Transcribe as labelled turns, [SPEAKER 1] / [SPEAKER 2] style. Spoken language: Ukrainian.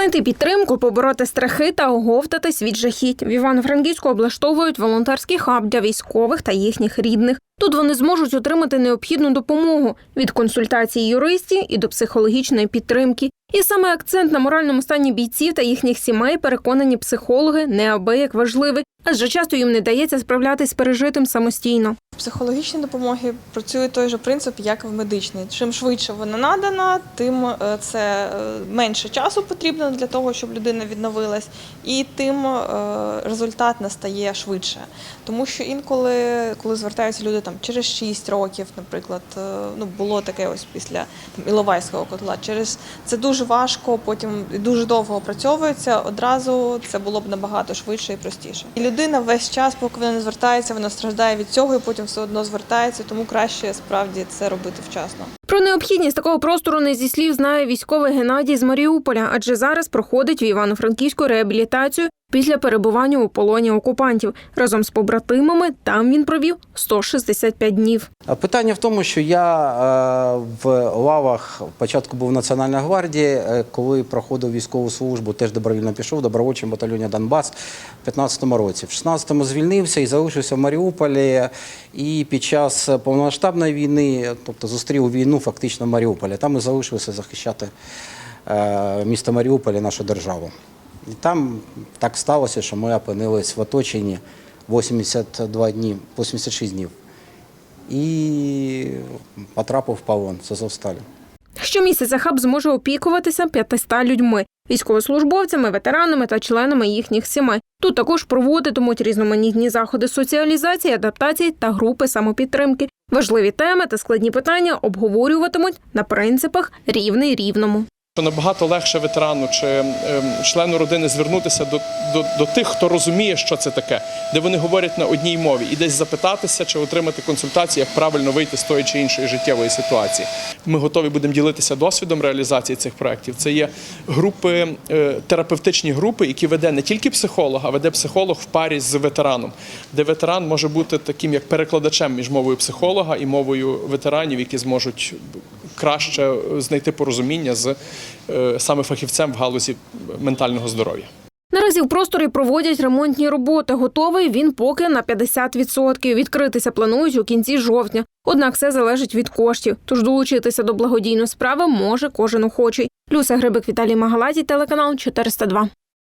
[SPEAKER 1] Знайти підтримку, побороти страхи та оговтатись від жахіть. В Івано-Франківську облаштовують волонтерський хаб для військових та їхніх рідних. Тут вони зможуть отримати необхідну допомогу від консультацій юристів і до психологічної підтримки. І саме акцент на моральному стані бійців та їхніх сімей переконані психологи неабияк важливий, адже часто їм не дається справлятись з пережитим самостійно.
[SPEAKER 2] В психологічній допомогі працює той же принцип, як в медичній. Чим швидше вона надана, тим е, це е, менше часу потрібно для того, щоб людина відновилась, і тим е, результат настає швидше. Тому що інколи, коли звертаються люди там через 6 років, наприклад, е, ну було таке ось після там, Іловайського котла. Через це дуже важко, потім дуже довго опрацьовується. Одразу це було б набагато швидше і простіше. І людина весь час, поки вона не звертається, вона страждає від цього і потім все одно звертається, тому краще справді це робити вчасно.
[SPEAKER 1] Про необхідність такого простору не зі слів знає військовий Геннадій з Маріуполя, адже зараз проходить в Івано-Франківську реабілітацію після перебування у полоні окупантів. Разом з побратимами там він провів 165 днів.
[SPEAKER 3] Питання в тому, що я е, в лавах спочатку був в Національній гвардії, е, коли проходив військову службу, теж добровільно пішов в добровольчому батальйоні Донбас в 15-му році. В 16-му звільнився і залишився в Маріуполі. І під час повномасштабної війни, тобто зустрів війну фактично в Маріуполі. Там і залишився захищати е, місто Маріуполь нашу державу. І там так сталося, що ми опинились в оточенні 82 дні, 86 днів. І потрапив в полон. Це Азовсталі.
[SPEAKER 1] Щомісяця хаб зможе опікуватися 500 людьми, військовослужбовцями, ветеранами та членами їхніх сімей. Тут також проводитимуть різноманітні заходи соціалізації, адаптації та групи самопідтримки. Важливі теми та складні питання обговорюватимуть на принципах рівний рівному.
[SPEAKER 4] Що набагато легше ветерану чи ем, члену родини звернутися до, до, до тих, хто розуміє, що це таке, де вони говорять на одній мові, і десь запитатися чи отримати консультацію, як правильно вийти з тої чи іншої життєвої ситуації. Ми готові будемо ділитися досвідом реалізації цих проєктів. Це є групи, е, терапевтичні групи, які веде не тільки психолог, а веде психолог в парі з ветераном, де ветеран може бути таким як перекладачем між мовою психолога і мовою ветеранів, які зможуть краще знайти порозуміння з е, саме фахівцем в галузі ментального здоров'я.
[SPEAKER 1] Наразі в просторі проводять ремонтні роботи. Готовий він поки на 50%. Відкритися планують у кінці жовтня. Однак все залежить від коштів. Тож долучитися до благодійної справи може кожен охочий. Люся Грибик Віталій Магалазій, телеканал 402.